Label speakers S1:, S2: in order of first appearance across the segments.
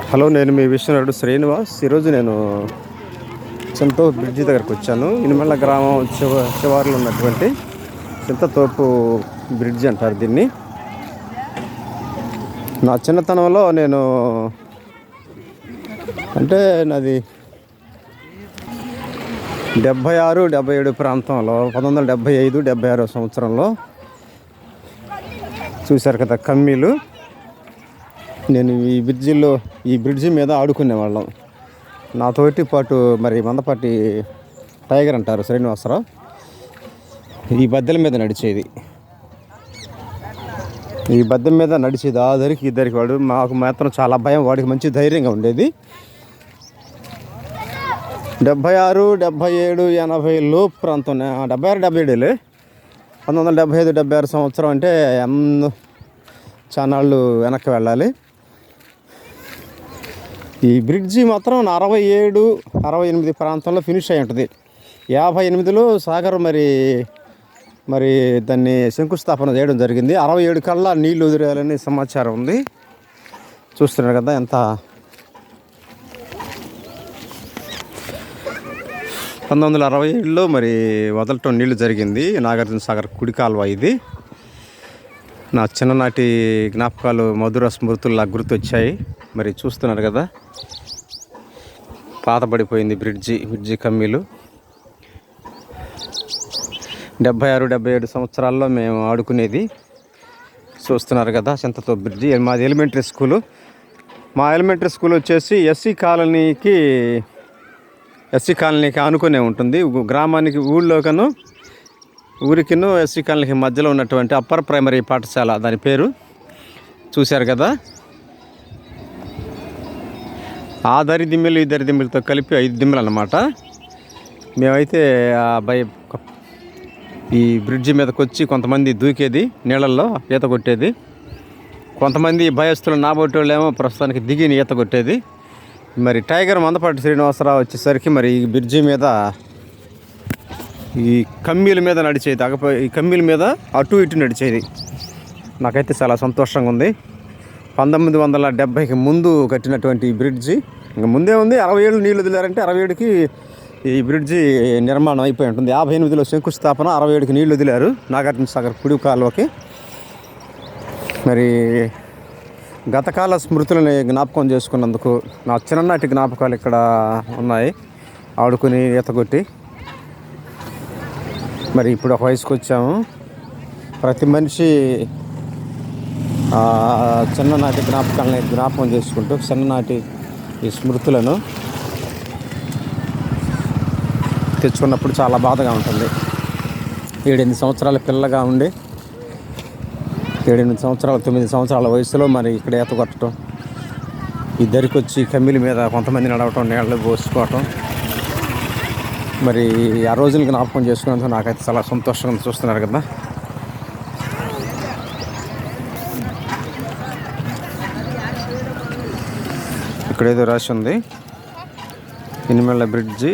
S1: Hello నేను మీ విష్ణునాడు శ్రీనివాస్. ఈరోజు నేను చింతో బ్రిడ్జి దగ్గరకు వచ్చాను. ఇనిమల్ల గ్రామం చివ చివరిలో ఉన్నటువంటి చింతతోపు బ్రిడ్జి అంటారు దీన్ని. నా చిన్నతనంలో నేను అంటే నాది డెబ్భై ఆరు డెబ్భై ఏడు ప్రాంతంలో పంతొమ్మిది వందల డెబ్భై ఐదు డెబ్భై ఆరో సంవత్సరంలో చూశారు కదా కమ్మీలు. నేను ఈ బ్రిడ్జిలో ఈ బ్రిడ్జి మీద ఆడుకునేవాళ్ళం నాతోటి పాటు మరి మందపాటి టైగర్ అంటారు శ్రీనివాసరావు. ఈ బద్దెల మీద నడిచేది. ఈ బద్దెల మీద నడిచేది ఆ దరికి ఇద్దరికి వాడు మాకు మాత్రం చాలా భయం వాడికి మంచి ధైర్యంగా ఉండేది. డెబ్భై ఆరు డెబ్భై ఏడు ఎనభై లోపు ప్రాంతం డెబ్బై డెబ్భై ఆరు డెబ్భై ఏడులే పంతొమ్మిది వందల డెబ్భై ఐదు డెబ్భై ఆరు సంవత్సరం అంటే ఎన్నో చానాళ్ళు వెనక్కి వెళ్ళాలి. ఈ బ్రిడ్జి మాత్రం అరవై ఏడు అరవై ఎనిమిది ప్రాంతంలో ఫినిష్ అయి ఉంటుంది. యాభై ఎనిమిదిలో సాగర్ మరి మరి దాన్ని శంకుస్థాపన చేయడం జరిగింది. అరవై ఏడు కల్లా నీళ్ళు వదిలేయాలని సమాచారం ఉంది. చూస్తున్నారు కదా ఎంత పంతొమ్మిది వందల అరవై ఏడులో మరి వదలటం నీళ్ళు జరిగింది. నాగార్జున సాగర్ కుడి కాలువ ఇది. నా చిన్ననాటి జ్ఞాపకాలు మధుర స్మృతుల్లా గుర్తొచ్చాయి. మరి చూస్తున్నారు కదా? పాతబడిపోయింది బ్రిడ్జి బ్రిడ్జి కమ్మీలు. డెబ్భై ఆరు డెబ్భై ఏడు సంవత్సరాల్లో మేము ఆడుకునేది చూస్తున్నారు కదా చింతతో బ్రిడ్జి. మాది ఎలిమెంటరీ స్కూలు. మా ఎలిమెంటరీ స్కూల్ వచ్చేసి ఎస్సీ కాలనీకి ఎస్సీ కాలనీకి ఆనుకునే ఉంటుంది. గ్రామానికి ఊళ్ళోకను ఊరికిను ఎస్సీ కాలనీకి మధ్యలో ఉన్నటువంటి అప్పర్ ప్రైమరీ పాఠశాల దాని పేరు చూశారు కదా? ఆ దరి దిమ్మెలు ఈ దరి దిమ్మెలతో కలిపి ఐదు దిమ్మెలు అన్నమాట. మేమైతే ఆ బై ఈ బ్రిడ్జి మీదకి వచ్చి కొంతమంది దూకేది నీళ్ళల్లో ఈత కొట్టేది. కొంతమంది భయస్తులు నాబోటోళ్ళు ఏమో ప్రస్తుతానికి దిగి ఈత కొట్టేది. మరి టైగర్ మందపాటి శ్రీనివాసరావు వచ్చేసరికి మరి ఈ బ్రిడ్జి మీద ఈ కమ్మీల మీద నడిచేది. అగప ఈ కమ్మీల మీద అటు ఇటు నడిచేది. నాకైతే చాలా సంతోషంగా ఉంది. పంతొమ్మిది వందల డెబ్భైకి ముందు కట్టినటువంటి ఈ బ్రిడ్జి. ఇంకా ముందే ఉంది అరవై ఏళ్ళు నీళ్ళు వదిలారంటే అరవై ఏడుకి ఈ బ్రిడ్జి నిర్మాణం అయిపోయి ఉంటుంది. యాభై ఎనిమిదిలో శంకుస్థాపన అరవై ఏడుకి నీళ్ళు వదిలారు నాగార్జున సాగర్ కుడి కాలువకి. మరి గతకాల స్మృతులని జ్ఞాపకం చేసుకున్నందుకు నా చిన్ననాటి జ్ఞాపకాలు ఇక్కడ ఉన్నాయి. ఆడుకుని ఈత కొట్టి మరి ఇప్పుడు ఒక వయసుకు వచ్చాము ప్రతి మనిషి చిన్ననాటి జ్ఞాపకాలని జ్ఞాపకం చేసుకుంటూ చిన్ననాటి ఈ స్మృతులను తెచ్చుకున్నప్పుడు చాలా బాధగా ఉంటుంది. ఏడెనిమిది సంవత్సరాల పిల్లగా ఉండి ఏడెనిమిది సంవత్సరాల తొమ్మిది సంవత్సరాల వయసులో మరి ఇక్కడ ఈత కొట్టడం ఇద్దరికి వచ్చి కమ్మిల మీద కొంతమంది నడవటం నీళ్ళు పోసుకోవటం మరి ఆ రోజులు జ్ఞాపకం చేసుకున్నందుకు నాకైతే చాలా సంతోషంగా చూస్తున్నారు కదా? ఇక్కడ ఏదో రాసి ఉంది. ఇనిమెళ్ళ బ్రిడ్జి.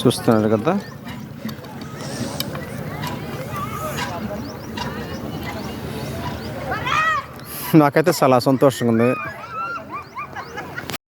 S1: చూస్తున్నారు కదా. నాకైతే చాలా సంతోషంగా ఉంది.